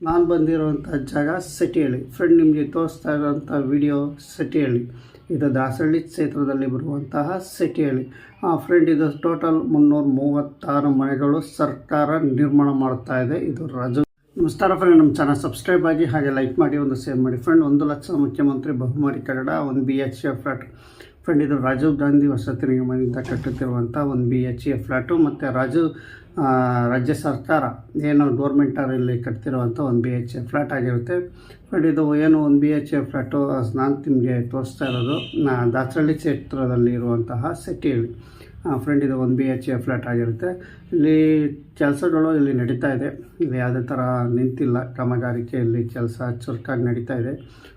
ನಾನು ಬಂದಿರುವಂಥ ಜಾಗ ಸಟಿಹಳ್ಳಿ ಫ್ರೆಂಡ್ ನಿಮಗೆ ತೋರಿಸ್ತಾ ಇರೋಂಥ ವಿಡಿಯೋ ಸಟಿಹಳ್ಳಿ ಇದು ದಾಸಹಳ್ಳಿ ಕ್ಷೇತ್ರದಲ್ಲಿ ಬರುವಂತಹ ಆ ಫ್ರೆಂಡ್ ಇದು ಟೋಟಲ್ ಮುನ್ನೂರ ಮೂವತ್ತಾರು ಮನೆಗಳು ಸರ್ಕಾರ ನಿರ್ಮಾಣ ಮಾಡ್ತಾ ಇದೆ. ಇದು ರಾಜ. ನಮಸ್ಕಾರ ಫ್ರೆಂಡ್ ನಮ್ಮ ಚಾನಲ್ ಸಬ್ಸ್ಕ್ರೈಬ್ ಆಗಿ ಹಾಗೆ ಲೈಕ್ ಮಾಡಿ ಒಂದು ಶೇರ್ ಮಾಡಿ. ಫ್ರೆಂಡ್ ಒಂದು ಲಕ್ಷ ಮುಖ್ಯಮಂತ್ರಿ ಬಹುಮಾರಿ ಕನ್ನಡ, ಒಂದು B H A flat friend ಇದು ರಾಜೀವ್ ಗಾಂಧಿ ವಸತಿ ನಿಗಮದಿಂದ ಕಟ್ಟುತ್ತಿರುವಂಥ ಒಂದು ಬಿ ಎಚ್ ಎ ಫ್ಲ್ಯಾಟು ಮತ್ತು ರಾಜು ರಾಜ್ಯ ಸರ್ಕಾರ ಏನು ಗೌರ್ಮೆಂಟಲ್ಲಿ ಕಟ್ತಿರುವಂಥ ಒಂದು ಬಿ ಎಚ್ ಎ ಫ್ಲ್ಯಾಟ್ ಆಗಿರುತ್ತೆ. ಫ್ರೆಂಡ್ ಇದು ಏನು ಒಂದು ಬಿ ಎಚ್ ಎ ಫ್ಲ್ಯಾಟು ನಾನು ನಿಮಗೆ ತೋರಿಸ್ತಾ ಇರೋದು ದಾಸರಳ್ಳಿ ಕ್ಷೇತ್ರದಲ್ಲಿ ಇರುವಂತಹ ಸಿಟಿಯಲ್ಲಿ ಫ್ರೆಂಡ್ ಇದು ಒಂದು ಬಿ ಎಚ್ ಎ ಫ್ಲ್ಯಾಟ್ ಆಗಿರುತ್ತೆ. ಇಲ್ಲಿ ಕೆಲಸಗಳು ಇಲ್ಲಿ ನಡೀತಾ ಇದೆ. ಇಲ್ಲಿ ಯಾವುದೇ ಥರ ನಿಂತಿಲ್ಲ. ಕಾಮಗಾರಿಕೆ ಇಲ್ಲಿ ಕೆಲಸ ಚುರುಕಾಗಿ ನಡೀತಾ ಇದೆ.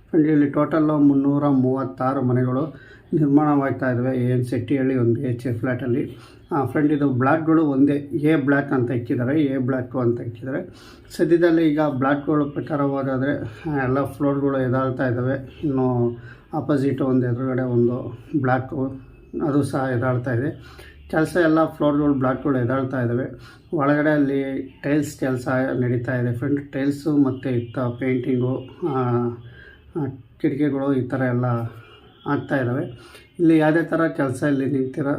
ಫ್ರೆಂಡ್ ಇಲ್ಲಿ ಟೋಟಲ್ಲು ಮುನ್ನೂರ ಮೂವತ್ತಾರು ಮನೆಗಳು ನಿರ್ಮಾಣವಾಗ್ತಾ ಇದ್ದಾವೆ ಸಿಟಿ ಸೆಟ್ಟಿಹಳ್ಳಿ ಒಂದು ಬಿ ಎಚ್ ಎ ಫ್ಲ್ಯಾಟಲ್ಲಿ ಫ್ರೆಂಡ್ ಇದು ಬ್ಲಾಕ್ಗಳು ಒಂದೇ. ಎ ಬ್ಲಾಕ್ ಅಂತ ಇಕ್ಕಿದ್ದಾರೆ. ಎ ಬ್ಲಾಕ್ ಅಂತ ಇಕ್ಕಿದ್ದಾರೆ. ಸದ್ಯದಲ್ಲಿ ಈಗ ಬ್ಲಾಕ್ಗಳು ಪ್ರಕಾರ ಹೋದಾದರೆ ಎಲ್ಲ ಫ್ಲೋರ್ಗಳು ಎದಾಳ್ತಾ ಇದ್ದಾವೆ ಇನ್ನು ಆಪೋಸಿಟ್ ಒಂದು ಎದುರುಗಡೆ ಒಂದು ಬ್ಲಾಕು ಅದು ಸಹ ಎದಾಳ್ತಾ ಇದೆ. ಕೆಲಸ ಎಲ್ಲ ಫ್ಲೋರ್ಗಳು, ಬ್ಲಾಕ್ಗಳು ಎದಾಳ್ತಾ ಇದ್ದಾವೆ ಒಳಗಡೆ ಅಲ್ಲಿ ಟೈಲ್ಸ್ ಕೆಲಸ ನಡೀತಾ ಇದೆ. ಫ್ರೆಂಡ್ ಟೈಲ್ಸು ಮತ್ತು ಇತ್ತ ಪೇಂಟಿಂಗು ಕಿಟಕಿಗಳು ಈ ಥರ ಎಲ್ಲ ಆಗ್ತಾ ಇದ್ದಾವೆ ಇಲ್ಲಿ ಯಾವುದೇ ಥರ ಕೆಲಸ ಇಲ್ಲಿ ನಿಂತಿರೋ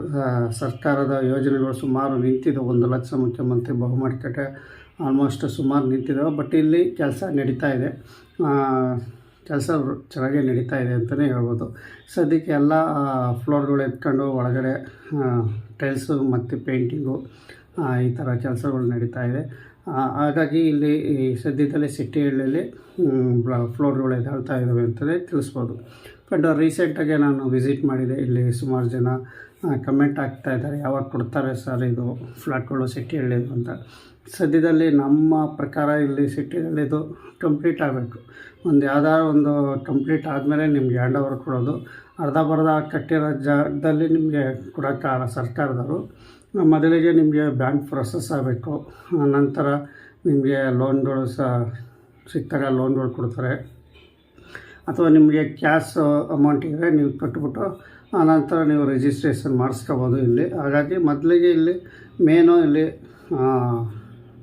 ಸರ್ಕಾರದ ಯೋಜನೆಗಳು ಸುಮಾರು ನಿಂತಿದೆ. ಒಂದು ಲಕ್ಷ ಮುಖ್ಯಮಂತ್ರಿ ಬಹುಮಡಿ ಕಟ್ಟೆ ಆಲ್ಮೋಸ್ಟ್ ಸುಮಾರು ನಿಂತಿದ್ದಾವೆ ಬಟ್ ಇಲ್ಲಿ ಕೆಲಸ ನಡೀತಾ ಇದೆ. ಕೆಲಸ ಚೆನ್ನಾಗೇ ನಡೀತಾ ಇದೆ ಅಂತಲೇ ಹೇಳ್ಬೋದು. ಸದ್ಯಕ್ಕೆ ಎಲ್ಲ ಫ್ಲೋರ್ಗಳು ಎತ್ಕೊಂಡು ಒಳಗಡೆ ಟೈಲ್ಸು ಮತ್ತು ಪೇಂಟಿಂಗು ಈ ಥರ ಕೆಲಸಗಳು ನಡೀತಾ ಇದೆ. ಹಾಗಾಗಿ ಇಲ್ಲಿ ಈ ಸದ್ಯದಲ್ಲೇ ಸಿಟಿಹಳ್ಳಿಯಲ್ಲಿ ಫ್ಲೋರ್ಗಳು ಎದಾಳ್ತಾ ಇದ್ದಾವೆ ಅಂತಲೇ ತಿಳಿಸ್ಬೋದು. ಬಟ್ ರೀಸೆಂಟಾಗೆ ನಾನು ವಿಸಿಟ್ ಮಾಡಿದೆ. ಇಲ್ಲಿ ಸುಮಾರು ಜನ ಕಮೆಂಟ್ ಆಗ್ತಾ ಇದ್ದಾರೆ. ಯಾವಾಗ ಕೊಡ್ತಾರೆ ಸರ್ ಇದು? ಫ್ಲ್ಯಾಟ್ಗಳು ಸಿಟಿಹಳ್ಳಿ ಅಂತ. ಸದ್ಯದಲ್ಲಿ ನಮ್ಮ ಪ್ರಕಾರ ಇಲ್ಲಿ ಸಿಟಿ ಇದು ಕಂಪ್ಲೀಟ್ ಆಗಬೇಕು. ಒಂದು ಯಾವ್ದಾದ್ರು ಒಂದು ಕಂಪ್ಲೀಟ್ ಆದಮೇಲೆ ನಿಮ್ಗೆ ಹ್ಯಾಂಡ್ ಓವರ್ ಕೊಡೋದು. ಅರ್ಧ ಬರ್ಧ ಕಟ್ಟಿರೋ ಜಾಗದಲ್ಲಿ ನಿಮಗೆ ಕೊಡೋಕ್ಕಾಗಲ್ಲ ಸರ್ಕಾರದವರು. ಮೊದಲಿಗೆ ನಿಮಗೆ ಬ್ಯಾಂಕ್ ಪ್ರೊಸೆಸ್ ಆಗಬೇಕು. ನಂತರ ನಿಮಗೆ ಲೋನ್ಗಳು ಸಹ ಸಿಗ್ತಾರೆ ಲೋನ್ಗಳು ಕೊಡ್ತಾರೆ. ಅಥವಾ ನಿಮಗೆ ಕ್ಯಾಶ್ ಅಮೌಂಟ್ ಇದ್ದರೆ ನೀವು ಕಟ್ಬಿಟ್ಟು ಆನಂತರ ನೀವು ರಿಜಿಸ್ಟ್ರೇಷನ್ ಮಾಡಿಸ್ಕೋಬೋದು ಇಲ್ಲಿ. ಹಾಗಾಗಿ ಮೊದಲಿಗೆ ಇಲ್ಲಿ ಮೇನು ಇಲ್ಲಿ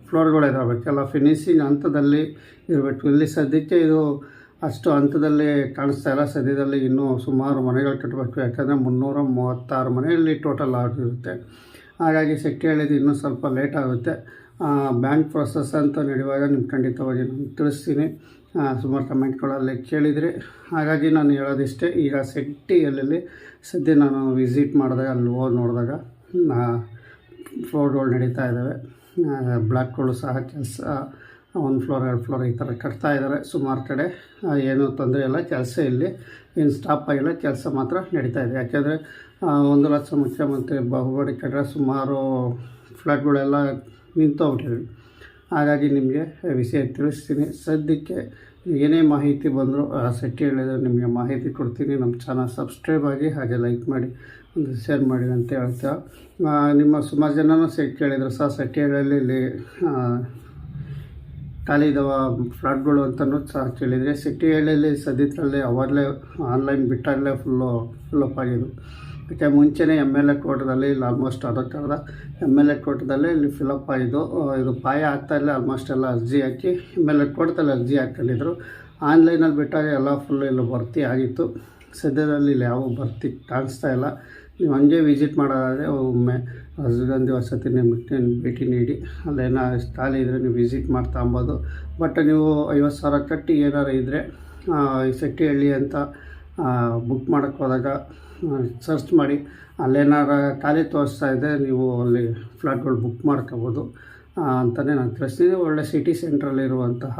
ಫ್ಲೋರ್ಗಳು ಇದಾವೆ ಎಲ್ಲ ಫಿನಿಶಿಂಗ್ ಹಂತದಲ್ಲಿ ಇರಬೇಕು. ಇಲ್ಲಿ ಸದ್ಯಕ್ಕೆ ಇದು ಅಷ್ಟು ಹಂತದಲ್ಲಿ ಕಾಣಿಸ್ತಾ ಇಲ್ಲ. ಸದ್ಯದಲ್ಲಿ ಇನ್ನೂ ಸುಮಾರು ಮನೆಗಳು ಕಟ್ಟಬೇಕು ಯಾಕಂದರೆ ಮುನ್ನೂರ ಮೂವತ್ತಾರು ಮನೆಯಲ್ಲಿ ಟೋಟಲ್ ಆಗಿರುತ್ತೆ. ಹಾಗಾಗಿ ಸೆಟ್ಟಿ ಹೇಳಿದ್ದು ಇನ್ನೂ ಸ್ವಲ್ಪ ಲೇಟ್ ಆಗುತ್ತೆ. ಬ್ಯಾಂಕ್ ಪ್ರೊಸೆಸ್ ಅಂತ ನಡೆಯುವಾಗ ನಿಮ್ಗೆ ಖಂಡಿತವಾಗಿ ನಾನು ತಿಳಿಸ್ತೀನಿ. ಸುಮಾರು ಕಮೆಂಟ್ಗಳಲ್ಲಿ ಕೇಳಿದರೆ. ಹಾಗಾಗಿ ನಾನು ಹೇಳೋದಿಷ್ಟೇ, ಈಗ ಸೆಟ್ಟಿಯಲ್ಲಿ ಸದ್ಯ ನಾನು ವಿಸಿಟ್ ಮಾಡಿದಾಗ ಅಲ್ಲಿ ಹೋಗಿ ನೋಡಿದಾಗ ಫ್ಲೋರ್ಗಳು ನಡೀತಾ ಇದ್ದಾವೆ. ಬ್ಲಾಕ್ಗಳು ಸಹ ಕೆಲಸ ಒಂದು ಫ್ಲೋರ್, ಎರಡು ಫ್ಲೋರ್ ಈ ಥರ ಕಟ್ತಾ ಇದ್ದಾರೆ ಸುಮಾರು ಕಡೆ. ಏನು ತೊಂದರೆ ಇಲ್ಲ, ಕೆಲಸ ಇಲ್ಲಿ. ಏನು ಸ್ಟಾಪ್ ಆಗಿಲ್ಲ, ಕೆಲಸ ಮಾತ್ರ ನಡೀತಾ ಇದೆ. ಯಾಕೆಂದರೆ ಒಂದು ಲಕ್ಷ ಮುಖ್ಯಮಂತ್ರಿ ಬಹುಬಡಿ ಕಟ್ಟರೆ ಸುಮಾರು ಫ್ಲಾಟ್ಗಳೆಲ್ಲ ನಿಂತೋಗ್ಬಿಟ್ಟಿವೆ. ಹಾಗಾಗಿ ನಿಮಗೆ ವಿಷಯ ತಿಳಿಸ್ತೀನಿ. ಸದ್ಯಕ್ಕೆ ಏನೇ ಮಾಹಿತಿ ಬಂದರೂ ಸೆಟ್ಟಿ ಹೇಳಿದ್ರೆ ನಿಮಗೆ ಮಾಹಿತಿ ಕೊಡ್ತೀನಿ. ನಮ್ಮ ಚಾನಲ್ ಸಬ್ಸ್ಕ್ರೈಬ್ ಆಗಿ ಹಾಗೆ ಲೈಕ್ ಮಾಡಿ, ಒಂದು ಶೇರ್ ಮಾಡಿ ಅಂತ ಹೇಳ್ತಾ. ನಿಮ್ಮ ಸುಮಾರು ಜನನೂ ಸೆಟ್ ಹೇಳಿದ್ರು ಸಹ ಸೆಟ್ಟಿ ಹೇಳಲ್ಲಿ ಇಲ್ಲಿ ಖಾಲಿ ಇದಾವ ಫ್ಲಾಟ್ಗಳು ಅಂತಲೂ ಸಹ ಕೇಳಿದರೆ ಸಿಟಿ ಹಳ್ಳಿಯಲ್ಲಿ ಸದ್ಯದಲ್ಲಿ ಅವಾಗಲೇ ಆನ್ಲೈನ್ ಬಿಟ್ಟಾಗಲೇ ಫುಲ್ಲು ಫುಲ್ಲಪ್ ಆಗಿದ್ದು. ಯಾಕೆ ಮುಂಚೆನೇ ಎಂ ಎಲ್ ಎ ಕೋಟದಲ್ಲಿ ಇಲ್ಲಿ ಆಲ್ಮೋಸ್ಟ್ ಅದಕ್ಕರ್ಧ ಎಂ ಎಲ್ ಎ ಕೋಟದಲ್ಲೇ ಇಲ್ಲಿ ಫಿಲಪ್ ಆಗಿದ್ದು ಇದು ಪಾಯ ಆಗ್ತಾಯಿಲ್ಲ ಆಲ್ಮೋಸ್ಟ್ ಎಲ್ಲ ಅರ್ಜಿ ಹಾಕಿ ಎಂ ಎಲ್ ಎ ಕೋಟದಲ್ಲಿ ಅರ್ಜಿ ಹಾಕೊಂಡಿದ್ರು. ಆನ್ಲೈನಲ್ಲಿ ಬಿಟ್ಟಾಗ ಎಲ್ಲ ಫುಲ್ ಇಲ್ಲಿ ಭರ್ತಿ ಆಗಿತ್ತು. ಸದ್ಯದಲ್ಲಿ ಇಲ್ಲಿ ಯಾವ ಬರ್ತಿ, ಕಾಣಿಸ್ತಾ ಇಲ್ಲ. ನೀವು ಹಂಗೆ ವಿಸಿಟ್ ಮಾಡೋದಾದರೆ ಒಮ್ಮೆ ರಾಜೀವ್ ವಸತಿ ನಿಮಗೆ ಭೇಟಿ ನೀಡಿ. ಅಲ್ಲೇನೋ ಖಾಲಿ ಇದ್ದರೆ ನೀವು ವಿಸಿಟ್ ಮಾಡ್ತಾ ಅಂಬೋದು. ಬಟ್ ನೀವು ಐವತ್ತು ಸಾವಿರ ಕಟ್ಟಿ ಏನಾರು ಇದ್ದರೆ ಈ ಸೆಟ್ಟಿಹಳ್ಳಿ ಅಂತ ಬುಕ್ ಮಾಡೋಕ್ಕೆ ಹೋದಾಗ ಸರ್ಚ್ ಮಾಡಿ. ಅಲ್ಲೇನಾರ ಖಾಲಿ ತೋರಿಸ್ತಾ ಇದೆ ನೀವು ಅಲ್ಲಿ ಫ್ಲಾಟ್ಗಳು ಬುಕ್ ಮಾಡ್ಕೋಬೋದು. ಅಂತಲೇ ನಾನು ತಿಳಿಸ್ತೀನಿ. ಒಳ್ಳೆ ಸಿಟಿ ಸೆಂಟ್ರಲ್ಲಿರುವಂತಹ